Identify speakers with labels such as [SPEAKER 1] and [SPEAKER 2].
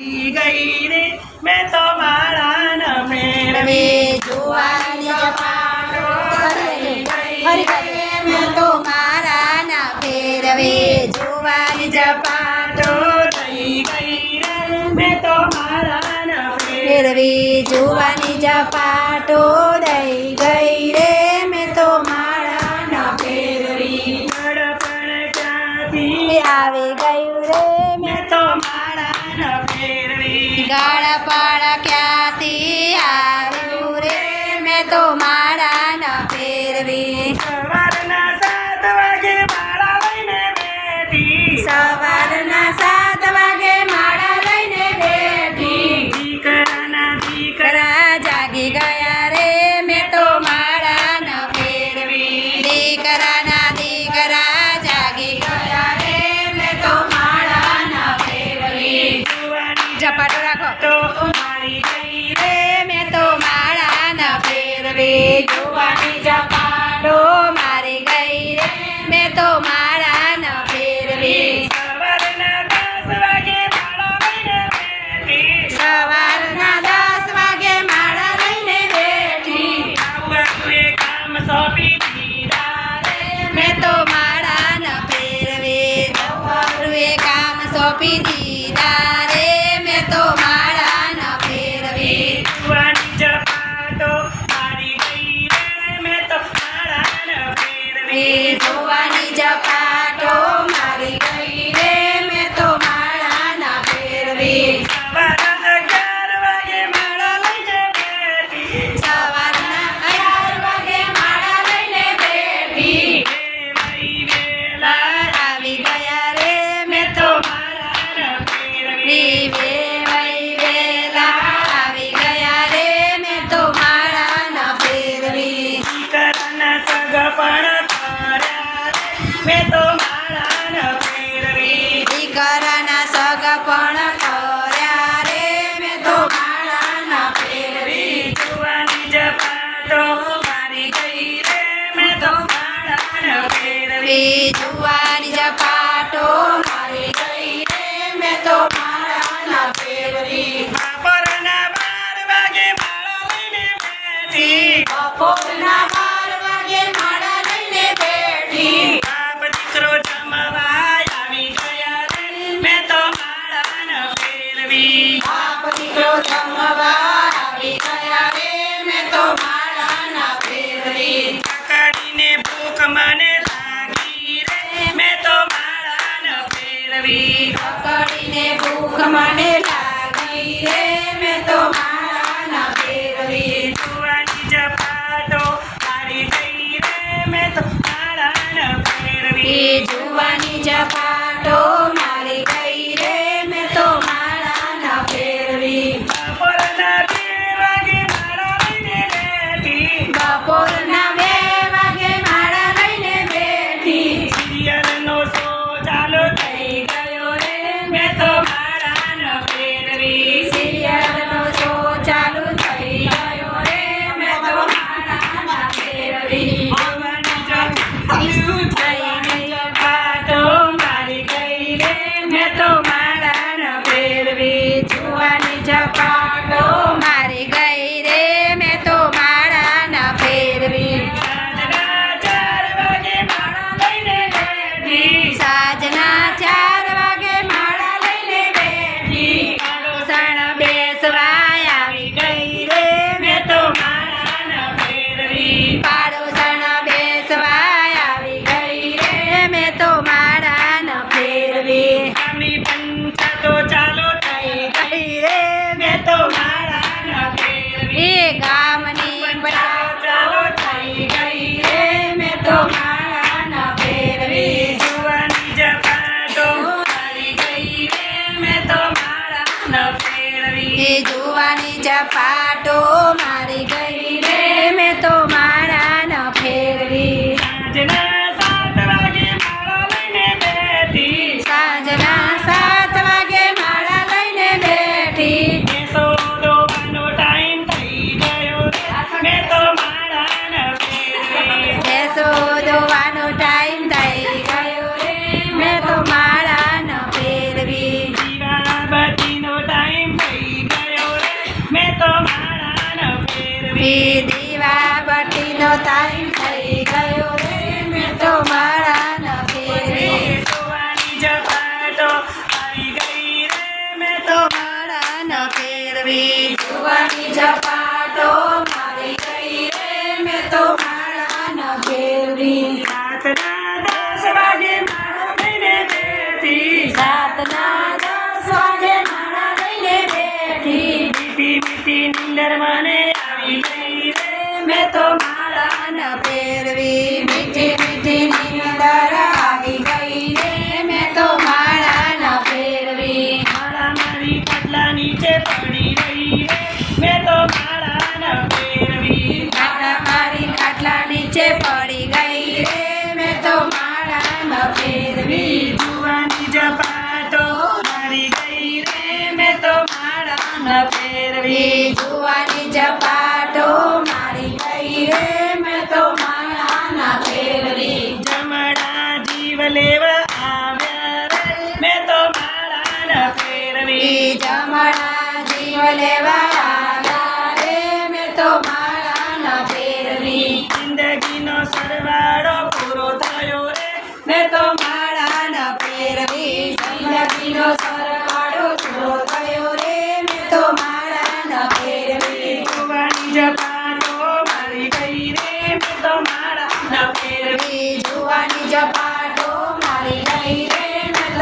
[SPEAKER 1] મેં તો મારા
[SPEAKER 2] નમે જોવાની મેં તો મારા ફેરવે જોવાની
[SPEAKER 1] જપાટો થઈ મેં તો મારા ફેરવે
[SPEAKER 2] જોવાની જપાટો દઈ ગઈ રે મેં તો મારા ના ફેરવી
[SPEAKER 1] ગડપણ ચાતી
[SPEAKER 2] આવી
[SPEAKER 1] ગઈ
[SPEAKER 2] ગાળા પાડ રે
[SPEAKER 1] જોવાની જપાડો મારી ગઈ
[SPEAKER 2] રે. મેં તો મારા ન ફેરવી.
[SPEAKER 1] સવારના દસ વાગે માળા
[SPEAKER 2] મેં તો માળા ન ફેરવી. કામ સોંપી દીધા
[SPEAKER 1] કોલના બાર વાગે માળા લઈને બેઠી. દીકરો જમવા આવી ગયા રે. મેં તો માળા ન ફેરવી.
[SPEAKER 2] બાપ દીકરો જમવા આવી ગયા રે. મેં તો માળા ન ફેરવી.
[SPEAKER 1] કાકડીને ભૂખ મને લાગી રે. મેં તો માળા ન ફેરવી.
[SPEAKER 2] કાકડીને ભૂખ મને લાગી રે. મેં તો Japa. પાટોમાં ફેરવી દીવા બત્તીનો ટાઈમ થઈ ગયો રે. મેં તો માળા ન ફેરવી
[SPEAKER 1] સુવાની ઝપાટો આવી ગઈ રે. મેં તો
[SPEAKER 2] મારા ન ફેરવી જુવાની જપાટો મારી ગઈ રે. મેં તો માળા ન ફેરવી
[SPEAKER 1] રાતના દસ વાગે માળા લઈને બેઠી
[SPEAKER 2] રાતના દસ વાગે મારા લઈને બેઠી
[SPEAKER 1] મીઠી મીઠી નિંદર મને
[SPEAKER 2] તો માળા ન ફેરવી મીઠી મીઠી નીંદર આવી ગઈ રે. મેં તો માળા ન ફેરવી
[SPEAKER 1] માળા મારી પટલા નીચે પડી રહી રે. મેં તો માળા ન ફેરવી
[SPEAKER 2] માળા મારી ખાટલા નીચે પડી ગઈ રે. મેં તો માળા ન ફેરવી
[SPEAKER 1] જુવાની ઝપાટો મારી ગઈ રે. મેં તો માળા ન ફેરવી
[SPEAKER 2] જુવાની ઝપાટો